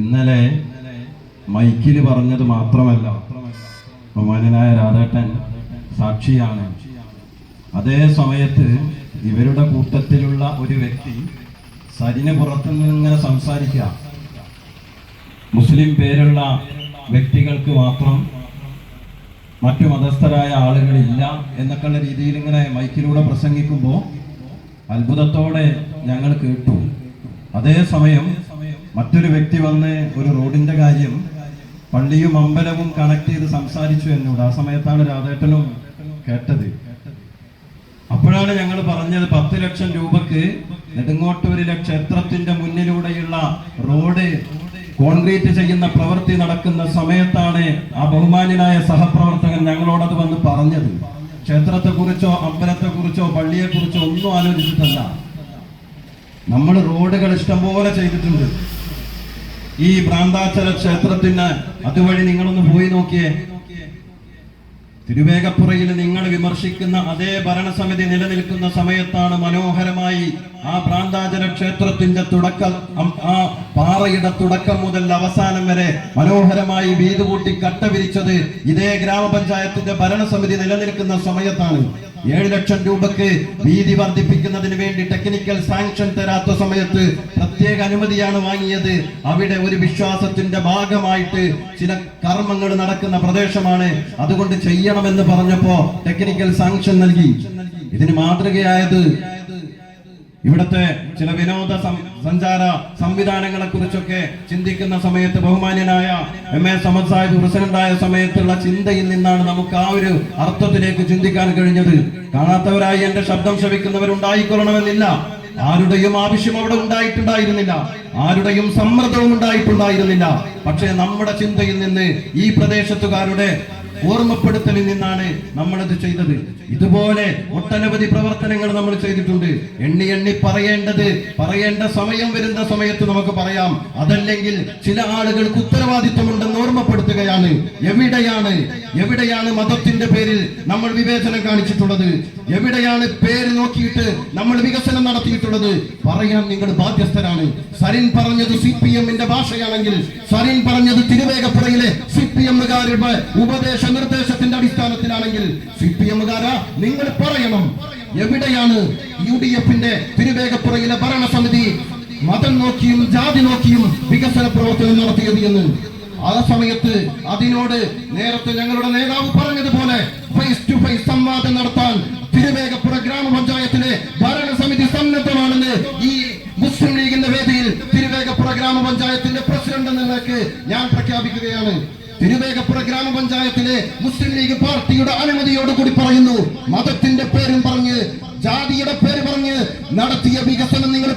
ഇന്നലെ മൈക്കിൽ പറഞ്ഞത് മാത്രമല്ല. ബഹുമാനായ രാധേട്ടൻ സാക്ഷിയാണ്. അതേ സമയത്ത് ഇവരുടെ കൂട്ടത്തിലുള്ള ഒരു വ്യക്തി സരിന് പുറത്തു നിന്ന് ഇങ്ങനെ സംസാരിക്കുക. മുസ്ലിം പേരുള്ള വ്യക്തികൾക്ക് മാത്രം മറ്റു മതസ്ഥരായ ആളുകളില്ല എന്നൊക്കെയുള്ള രീതിയിൽ ഇങ്ങനെ മൈക്കിലൂടെ പ്രസംഗിക്കുമ്പോൾ അത്ഭുതത്തോടെ ഞങ്ങൾ കേട്ടു. അതേസമയം മറ്റൊരു വ്യക്തി വന്ന് ഒരു റോഡിന്റെ കാര്യം പള്ളിയും അമ്പലവും കണക്ട് ചെയ്ത് സംസാരിച്ചു എന്നോട്. ആ സമയത്താണ് രാധേട്ടനും കേട്ടത്. അപ്പോഴാണ് ഞങ്ങൾ പറഞ്ഞത് പത്ത് ലക്ഷം രൂപക്ക് നെടുങ്ങോട്ടൂരിലെ ക്ഷേത്രത്തിന്റെ മുന്നിലൂടെയുള്ള റോഡ് കോൺക്രീറ്റ് ചെയ്യുന്ന പ്രവൃത്തി നടക്കുന്ന സമയത്താണ് ആ ബഹുമാന്യനായ സഹപ്രവർത്തകൻ ഞങ്ങളോടത് വന്ന് പറഞ്ഞത്. ക്ഷേത്രത്തെക്കുറിച്ചോ അമ്പലത്തെക്കുറിച്ചോ അമ്പലത്തെ കുറിച്ചോ പള്ളിയെ കുറിച്ചോ ഒന്നും ആലോചിച്ചിട്ടല്ല. നമ്മൾ റോഡുകൾ ഇഷ്ടംപോലെ ചെയ്തിട്ടുണ്ട്. ഈ ഭ്രാന്താചല ക്ഷേത്രത്തിന് അതുവഴി നിങ്ങളൊന്ന് പോയി നോക്കിയേ. തിരുവേഗപ്പുറയിൽ നിങ്ങൾ വിമർശിക്കുന്ന അതേ ഭരണസമിതി നിലനിൽക്കുന്ന സമയത്താണ് മനോഹരമായി ആ പ്രാന്താചര ക്ഷേത്രത്തിന്റെ തുടക്കം ആ പാറയുടെ തുടക്കം മുതൽ അവസാനം വരെ മനോഹരമായി വീട് കൂട്ടി കട്ട വിരിച്ചത് ഇതേ ഗ്രാമപഞ്ചായത്തിന്റെ ഭരണസമിതി നിലനിൽക്കുന്ന സമയത്താണ്. ഏഴ് ലക്ഷം രൂപക്ക് വീതി വർദ്ധിപ്പിക്കുന്നതിന് വേണ്ടി ടെക്നിക്കൽ സാങ്ഷൻ തരാത്ത സമയത്ത് പ്രത്യേക അനുമതിയാണ് വാങ്ങിയത്. അവിടെ ഒരു വിശ്വാസത്തിന്റെ ഭാഗമായിട്ട് ചില കർമ്മങ്ങൾ നടക്കുന്ന പ്രദേശമാണ്. അതുകൊണ്ട് ചെയ്യണമെന്ന് പറഞ്ഞപ്പോ ടെക്നിക്കൽ സാങ്ഷൻ നൽകി. ഇതിന് മാതൃകയായത് ഇവിടുത്തെ ചില വിനോദ സഞ്ചാര സംവിധാനങ്ങളെ കുറിച്ചൊക്കെ ചിന്തിക്കുന്ന സമയത്ത് ബഹുമാന്യനായ എം എ സമദ് സാഹിബ് പ്രസിഡന്റായ സമയത്തുള്ള ചിന്തയിൽ നിന്നാണ് നമുക്ക് ആ ഒരു അർത്ഥത്തിലേക്ക് ചിന്തിക്കാൻ കഴിഞ്ഞത്. കാണാത്തവരായി എന്റെ ശബ്ദം ശ്രമിക്കുന്നവരുണ്ടായിക്കൊള്ളണമെന്നില്ല ആരുടെയും ആവശ്യം അവിടെ ഉണ്ടായിട്ടുണ്ടായിരുന്നില്ല. ആരുടെയും സമ്മർദ്ദവും ഉണ്ടായിട്ടുണ്ടായിരുന്നില്ല. പക്ഷേ നമ്മുടെ ചിന്തയിൽ നിന്ന് ഈ പ്രദേശത്തുകാരുടെ ഓർമ്മപ്പെടുത്തലിൽ നിന്നാണ് നമ്മളത് ചെയ്തത്. ഇതുപോലെ ഒട്ടനവധി പ്രവർത്തനങ്ങൾ നമ്മൾ ചെയ്തിട്ടുണ്ട്. എണ്ണി എണ്ണി പറയേണ്ടത് പറയേണ്ട സമയം വരുന്ന സമയത്ത് നമുക്ക് പറയാം. അതല്ലെങ്കിൽ ചില ആളുകൾക്ക് ഉത്തരവാദിത്വമുണ്ടെന്ന് ഓർമ്മപ്പെടുത്തുകയാണ്. എവിടെയാണ് എവിടെയാണ് മതത്തിന്റെ പേരിൽ നമ്മൾ വിവേചനം കാണിച്ചിട്ടുള്ളത്? എവിടെയാണ് പേര് നോക്കിയിട്ട് നമ്മൾ വികസനം നടത്തിയിട്ടുള്ളത്? പറയാൻ നിങ്ങൾ ബാധ്യസ്ഥരാണ്. സരിൻ പറഞ്ഞത് സി പി എമ്മിന്റെ ഭാഷയാണെങ്കിൽ സരിൻ പറഞ്ഞത് തിരുവേഗപ്പുറയിലെ സി പി എമ്മുകാരുടെ ഉപദേശ നിർദ്ദേശത്തിന്റെ അടിസ്ഥാനത്തിലാണെങ്കിൽ സി പി എമ്മുകാരാ നിങ്ങൾ പറയണം. എവിടെയാണ് യു ഡി എഫിന്റെ തിരുവേഗപ്പുറയിലെ ഭരണസമിതി? മതം നോക്കിയും ജാതി നോക്കിയും വികസന പ്രവർത്തനം നടത്തിയത് എന്ന്. ആ സമയത്ത് അതിനോട് നേരത്തെ ഞങ്ങളുടെ നേതാവ് പറഞ്ഞതുപോലെ ഫേസ് ടു ഫേസ് സംവാദം നടത്താൻ തിരുവേഗപ്പുറ ഗ്രാമപഞ്ചായത്തിലെ ഭരണസമിതി സന്നദ്ധമാണെന്ന് ഈ മുസ്ലിം ലീഗിന്റെ വേദിയിൽ തിരുവേഗപ്പുറ നിലയ്ക്ക് ഞാൻ പ്രഖ്യാപിക്കുകയാണ്. തിരുവേഗപ്പുറ ഗ്രാമപഞ്ചായത്തിലെ മുസ്ലിം ലീഗ് പാർട്ടിയുടെ അനുമതിയോടുകൂടി പറയുന്നു. മതത്തിന്റെ പേരും പറഞ്ഞ് ജാതിയുടെ പേര് പറഞ്ഞ് നടത്തിയ വികസനം നിങ്ങൾ